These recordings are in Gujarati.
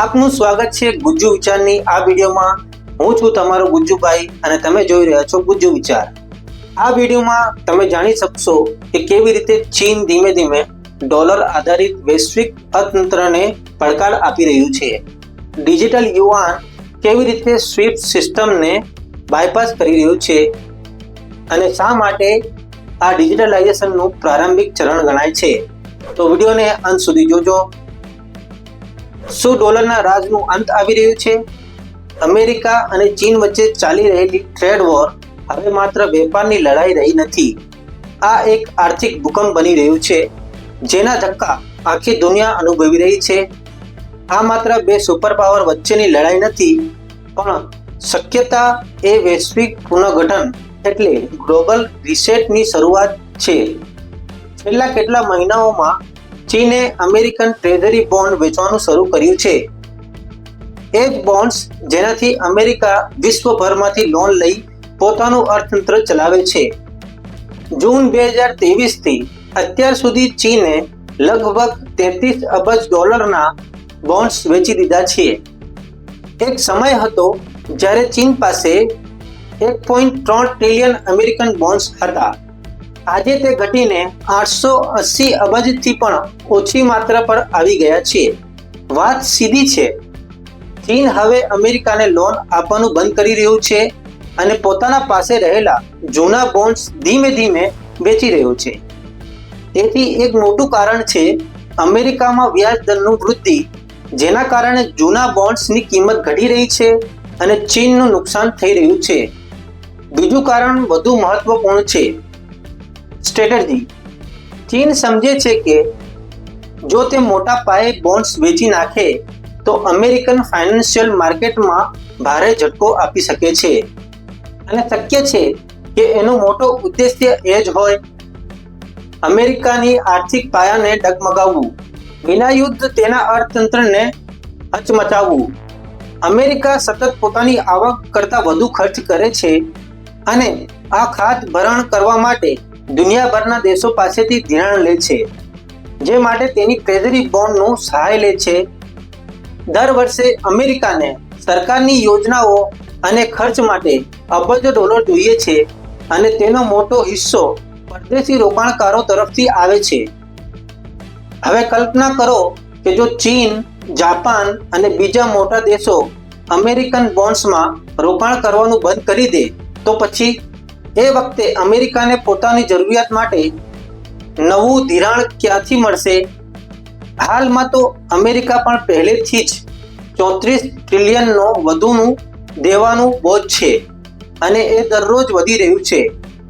આપનું સ્વાગત છે ગુજ્જુ વિચારની આ વિડીયોમાં. હું છું તમારો ગુજ્જુભાઈ અને તમે જોઈ રહ્યા છો ગુજ્જુ વિચાર. આ વિડીયોમાં તમે જાણી શકશો કે કેવી રીતે ચીન ધીમે ધીમે ડોલર આધારિત વૈશ્વિક અર્થતંત્રને પડકાર આપી રહ્યું છે. ડિજિટલ યુવાન કેવી રીતે સ્વિફ્ટ સિસ્ટમને બાયપાસ કરી રહ્યું છે અને શા માટે આ ડિજિટલાઇઝેશનનું પ્રારંભિક ચરણ ગણાય છે. તો વિડીયોને અંત સુધી જોજો. શું ડોલરના રાજનું અંત આવી રહ્યું છે. અમેરિકા અને ચીન વચ્ચે ચાલી રહેલી ટ્રેડ વોર હવે માત્ર વેપારની લડાઈ રહી નથી. આ એક આર્થિક ભૂકંપ બની રહ્યું છે, જેના ધક્કા આખી દુનિયા અનુભવી રહી છે. આ માત્ર બે સુપર પાવર વચ્ચેની લડાઈ નથી, પણ શક્યતા એ વૈશ્વિક પુનઃગઠન એટલે ગ્લોબલ રિસેટની શરૂઆત છે. છેલ્લા કેટલા મહિનાઓમાં ચીને અમેરિકન ટ્રેઝરી બોન્ડ વેચવાનું શરૂ કર્યું છે. એ બોન્ડ્સ જેનાથી અમેરિકા વિશ્વભરમાંથી લોન લઈ પોતાનું અર્થતંત્ર ચલાવે છે. જૂન બે હજાર ત્રેવીસથી અત્યાર સુધી ચીને લગભગ તેત્રીસ અબજ ડોલરના બોન્ડ્સ વેચી દીધા છે એક સમય હતો જ્યારે ચીન પાસે એક પોઈન્ટ ત્રણ ટ્રિલિયન અમેરિકન બોન્ડ્સ હતા. આજે તે ઘટીને આઠસો અસી અબજથી પણ ઓછી માત્રા પર આવી ગયા છે વાત સીધી છે. ચીન હવે અમેરિકાને લોન આપવાનું બંધ કરી રહ્યું છે અને પોતાના પાસે રહેલા જૂના બોન્ડ્સ ધીમે ધીમે વેચી રહ્યું છે. તેથી એક મોટું કારણ છે અમેરિકામાં વ્યાજ દરનું વૃદ્ધિ, જેના કારણે જૂના બોન્ડ્સની કિંમત ઘટી રહી છે અને ચીનનું નુકસાન થઈ રહ્યું છે. બીજું કારણ વધુ મહત્વપૂર્ણ છે. સ્ટ્રેટેજી ચીન સમજે છે કે જો તે મોટા પાયે બોન્ડ્સ વેચી નાખે, તો અમેરિકન ફાઇનાન્શિયલ માર્કેટમાં ભારે ઝટકો આપી શકે છે. અને શક્ય છે કે એનો મોટો ઉદ્દેશ્ય એ જ હોય, અમેરિકાની આર્થિક પાયાને ડગમગાવવું. વિના યુદ્ધ તેના અર્થતંત્રને હચમચાવવું. અમેરિકા સતત પોતાની આવક કરતાં વધુ ખર્ચ કરે છે અને આ ખાત ભરણ કરવા માટે દુનિયાભરના દેશો પાસેથી ધિરાણ લે છે, જે માટે તેની ટ્રેઝરી બોન્ડનું સહાય લે છે. દર વર્ષે અમેરિકાને સરકારની યોજનાઓ અને ખર્ચ માટે અબજો ડોલર જોઈએ છે અને તેનો મોટો હિસ્સો પરદેશી રોકાણકારો તરફથી આવે છે. હવે કલ્પના કરો કે જો ચીન, જાપાન અને બીજા મોટા દેશો અમેરિકન બોન્ડ્સમાં રોકાણ કરવાનું બંધ કરી દે, તો પછી એ વખતે અમેરિકાને પોતાની જરૂરિયાત માટે નવું ધિરાણ ક્યાંથી મળશે? હાલમાં તો અમેરિકા પણ પહેલેથી જ ચોત્રીસ ટ્રિલિયનનો વધુનું દેવાનું બોજ છે અને એ દરરોજ વધી રહ્યું છે.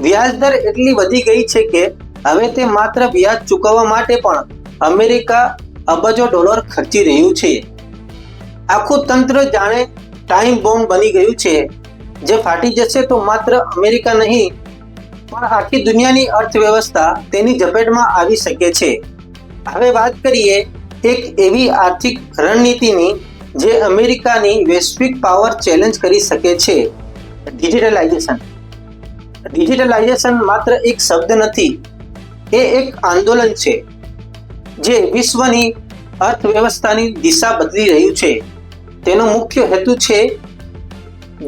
વ્યાજ દર એટલી વધી ગઈ છે કે હવે તે માત્ર વ્યાજ ચૂકવવા માટે પણ અમેરિકા અબજો ડોલર ખર્ચી રહ્યું છે. આખું તંત્ર જાણે ટાઈમ બોમ્બ બની ગયું છે. જે ફાટી જશે તો માત્ર અમેરિકા નહીં, પણ આખી દુનિયાની અર્થવ્યવસ્થા તેની ઝપેટમાં આવી શકે છે. હવે વાત કરીએ એક એવી આર્થિક રણનીતિની જે અમેરિકાની વૈશ્વિક પાવર ચેલેન્જ કરી શકે છે. ડિજિટલાઇઝેશન. ડિજિટલાઇઝેશન માત્ર એક શબ્દ નથી, એ એક આંદોલન છે, જે વિશ્વની અર્થવ્યવસ્થાની દિશા બદલી રહ્યું છે. તેનો મુખ્ય હેતુ છે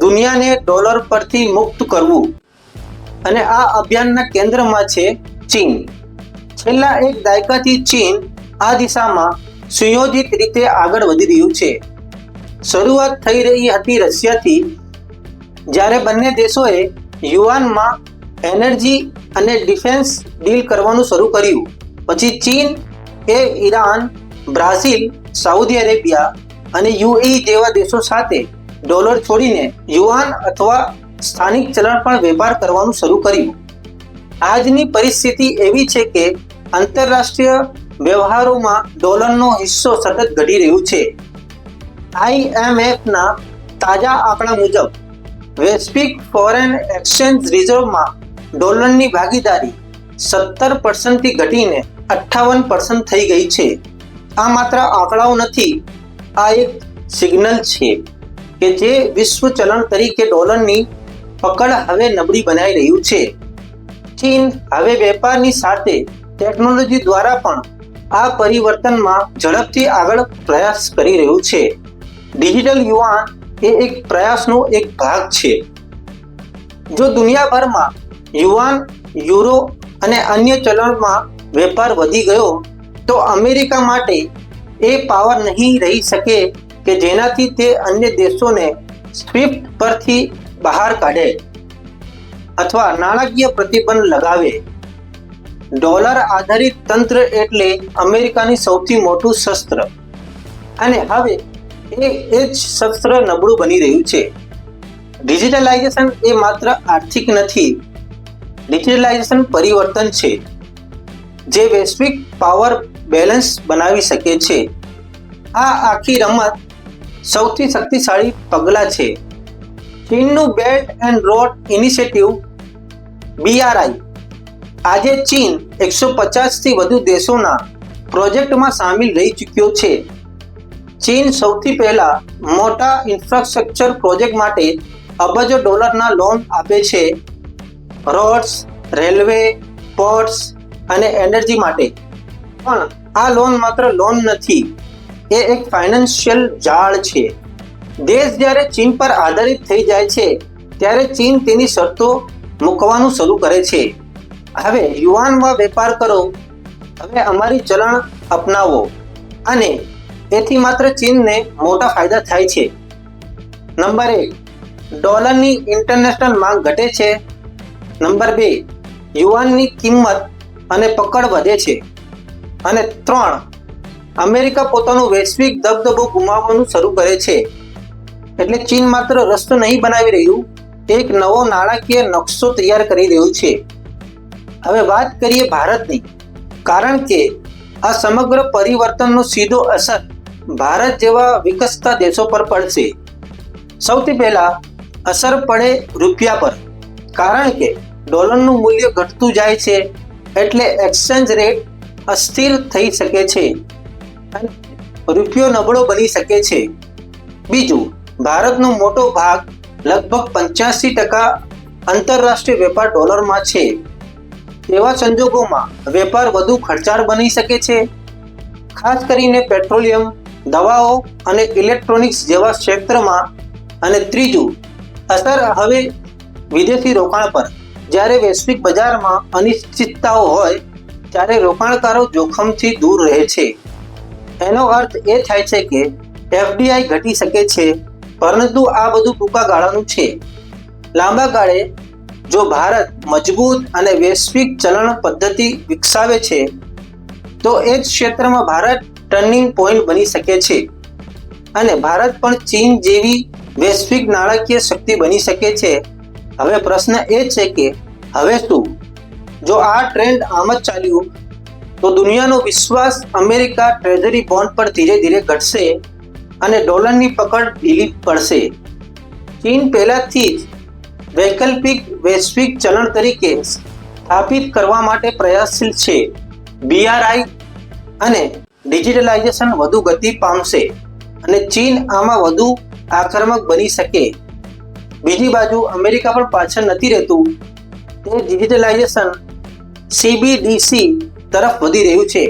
દુનિયાને ડોલર પરથી મુક્ત કરવું. અને આ અભિયાનના કેન્દ્રમાં છે ચીન. છેલ્લા એક દાયકાથી ચીન આ દિશામાં સુયોજિત રીતે આગળ વધી રહ્યું છે. શરૂઆત થઈ રહી હતી રશિયાથી, જ્યારે બંને દેશોએ યુવાનમાં એનર્જી અને ડિફેન્સ ડીલ કરવાનું શરૂ કર્યું. પછી ચીન એ ઈરાન, બ્રાઝિલ, સાઉદી અરેબિયા અને યુએ જેવા દેશો સાથે ડોલર છોડીને યુવાન અથવા સ્થાનિક ચલણ પણ વેપાર કરવાનું શરૂ કર્યું. આજની પરિસ્થિતિ એવી છે કે આંતરરાષ્ટ્રીય વ્યવહારોમાં ડોલરનો હિસ્સો સતત ઘટી રહ્યું છે. આઈએમએફના તાજા આંકડા મુજબ, વૈશ્વિક ફોરેન એક્સચેન્જ રિઝર્વમાં ડોલરની ભાગીદારી સત્તર પર્સન્ટથી ઘટીને અઠ્ઠાવન પર્સન્ટ થઈ ગઈ છે. આ માત્ર આંકડાઓ નથી, આ એક સિગ્નલ છે. કે જે વિશ્વ ચલણ તરીકે ડોલરની પકડ હવે નબળી બનાવી રહ્યું છે. ચીન હવે વેપારની સાથે ટેકનોલોજી દ્વારા પણ આ પરિવર્તનમાં ઝડપથી આગળ પ્રયાસ કરી રહ્યું છે. ડિજિટલ યુવાન એ એક પ્રયાસનો એક ભાગ છે. જો દુનિયાભરમાં યુવાન, યુરો અને અન્ય ચલણમાં વેપાર વધી ગયો, તો અમેરિકા માટે એ પાવર નહીં રહી શકે કે જેનાથી તે અન્ય દેશોને સ્વિફ્ટ પરથી બહાર કાઢે અથવા નાણાકીય પ્રતિબંધ લગાવે. ડોલર આધારિત તંત્ર એટલે અમેરિકાની સૌથી મોટું શસ્ત્ર. અને હવે એ એ જ શસ્ત્ર નબળું બની રહ્યું છે. ડિજિટલાઇઝેશન એ માત્ર આર્થિક નથી. ડિજિટલાઇઝેશન પરિવર્તન છે. જે વૈશ્વિક પાવર બેલેન્સ બનાવી શકે છે. આ આખી રમત સૌથી શક્તિશાળી પગલાં છે. ચીનનું Belt and Road Initiative, BRI. આજે ચીન એકસો પચાસથી વધુ દેશોના પ્રોજેક્ટમાં સામેલ રહી ચૂક્યો છે. ચીન સૌથી પહેલા મોટા ઇન્ફ્રાસ્ટ્રક્ચર પ્રોજેક્ટ માટે અબજો ડોલરના લોન આપે છે. રોડ્સ, રેલવે, પોર્ટ્સ અને એનર્જી માટે. પણ આ લોન માત્ર લોન નથી. એ એક ફાઇનાન્શિયલ જાળ છે. દેશ જ્યારે ચીન પર આધારિત થઈ જાય છે, ત્યારે ચીન તેની શરતો મૂકવાનું શરૂ કરે છે. હવે યુવાનમાં વેપાર કરો. હવે અમારી ચલણ અપનાવો. અને એથી માત્ર ચીનને મોટા ફાયદા થાય છે. નંબર એક, ડોલરની ઇન્ટરનેશનલ માંગ ઘટે છે. નંબર બે, યુવાનની કિંમત અને પકડ વધે છે. અને ત્રણ અમેરિકા પોતાનું વૈશ્વિક દબદબો ગુમાવવાનું શરૂ કરે છે. એટલે ચીન માત્ર રસ્તો નહીં બનાવી રહ્યું એક નવો નાણાકીય નકશો તૈયાર કરી રહ્યું છે. હવે વાત કરીએ ભારતની, કારણ કે આ સમગ્ર પરિવર્તનનો સીધો અસર ભારત જેવા વિકસતા દેશો પર પડશે. સૌથી પહેલા અસર પડે રૂપિયા પર, કારણ કે ડોલરનું મૂલ્ય ઘટતું જાય છે, એટલે એક્સચેન્જ રેટ અસ્થિર થઈ શકે છે. રૂપિયો નબળો બની શકે છે. બીજું, ભારતનો મોટો ભાગ લગભગ પંચ્યાસી ટકા આંતરરાષ્ટ્રીય વેપાર ડોલરમાં છે. તેવા સંજોગોમાં વેપાર વધુ ખર્ચાળ બની શકે છે. ખાસ કરીને પેટ્રોલિયમ, દવાઓ અને ઇલેક્ટ્રોનિક્સ જેવા ક્ષેત્રમાં. અને ત્રીજું, અસર હવે વિદેશી રોકાણ પર. જ્યારે વૈશ્વિક બજારમાં અનિશ્ચિતતાઓ હોય, ત્યારે રોકાણકારો જોખમથી દૂર રહે છે. એનો અર્થ એ થાય છે કે એફડીઆઈ ઘટી શકે છે, પરંતુ આ બધું ટૂંકા ગાળાનું છે. લાંબા ગાળે જો ભારત મજબૂત અને વૈશ્વિક ચલણ પદ્ધતિ વિકસાવે છે, તો એ જ ક્ષેત્રમાં ભારત ટર્નિંગ પોઈન્ટ બની શકે છે. અને ભારત પણ ચીન જેવી વૈશ્વિક નાણાકીય શક્તિ બની શકે છે. હવે પ્રશ્ન એ છે કે હવે શું? જો આ ટ્રેન્ડ આમ જ ચાલ્યું તો દુનિયાનો વિશ્વાસ અમેરિકા ટ્રેઝરી બોન્ડ પર ધીરે ધીરે ઘટશે અને ડોલરની પકડ ઢીલી પડશે. ચીન પહેલાથી જ વૈકલ્પિક વૈશ્વિક ચલણ તરીકે સ્થાપિત કરવા માટે પ્રયાસશીલ છે. બીઆરઆઈ અને ડિજિટલાઇઝેશન વધુ ગતિ પામશે અને ચીન આમાં વધુ આક્રમક બની શકે. બીજી બાજુ અમેરિકા પણ પાછળ નથી રહેતું. તે ડિજિટલાઇઝેશન સીબીડીસી તરફ વધી રહ્યું છે.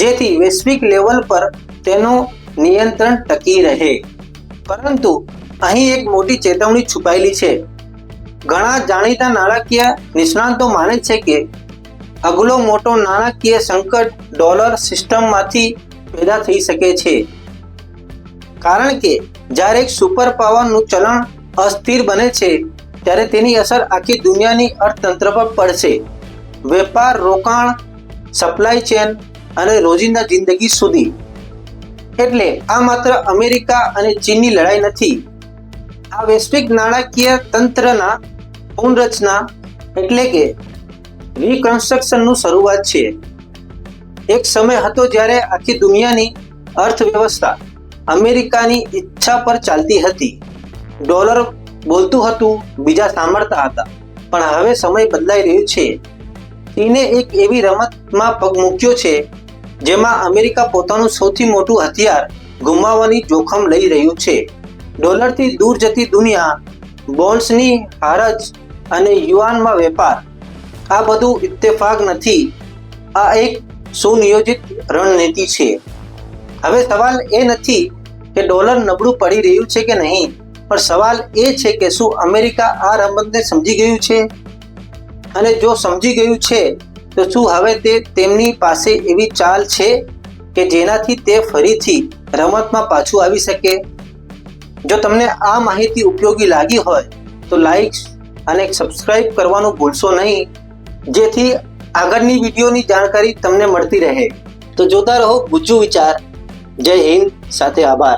જેથી વૈશ્વિક લેવલ પર તેનું નિયંત્રણ ટકી રહે. પરંતુ અહીં એક મોટી ચેતવણી છુપાયેલી છે. ઘણા જાણીતા નાણાકીય નિષ્ણાંતો માને છે કે અગલો મોટો નાણાકીય સંકટ ડોલર સિસ્ટમમાંથી પેદા થઈ શકે છે. કારણ કે જ્યારે એક સુપર પાવરનું ચલણ અસ્થિર બને છે, ત્યારે તેની અસર આખી દુનિયાની અર્થતંત્ર પર પડશે. વેપાર રોકાણ સપ્લાય ચેન અને રોજિંદા જિંદગી સુધી. એટલે આ માત્ર અમેરિકા અને ચીનની લડાઈ નથી. આ વૈશ્વિક નાણાકીય તંત્રના પુનરચના એટલે કે રિકન્સ્ટ્રક્શનનું શરૂઆત છે. એક સમય હતો જ્યારે આખી દુનિયાની અર્થવ્યવસ્થા અમેરિકાની ઈચ્છા પર ચાલતી હતી. ડોલર બોલતું હતું, બીજા સાંભળતા હતા. પણ હવે સમય બદલાઈ રહ્યો છે. ચીને એક એવી રમતમાં પગ મૂક્યો છે, જેમાં અમેરિકા પોતાનું સૌથી મોટું હથિયાર ગુમાવવાની જોખમ લઈ રહ્યું છે. ડોલરથી દૂર જતી દુનિયા, બોન્ડ્સની હારજ અને યુવાનમાં વેપાર, આ બધું ઇત્તેફાક નથી. આ એક સુનિયોજિત રણનીતિ છે. હવે સવાલ એ નથી કે ડોલર નબળું પડી રહ્યું છે કે નહીં, પણ સવાલ એ છે કે શું અમેરિકા આ રમતને સમજી ગયું છે? અને જો સમજી ગયું છે, તો શું હવે તે તેમની પાસે એવી ચાલ છે કે જેનાથી તે ફરીથી રમતમાં પાછું આવી શકે? જો તમને આ માહિતી ઉપયોગી લાગી હોય, તો લાઈક અને સબસ્ક્રાઇબ કરવાનું ભૂલશો નહીં. જેથી આગળની વિડીયોની જાણકારી તમને મળતી રહે. તો જોતા રહો ગુજ્જુ વિચાર. જય હિન્દ, સાથે આભાર.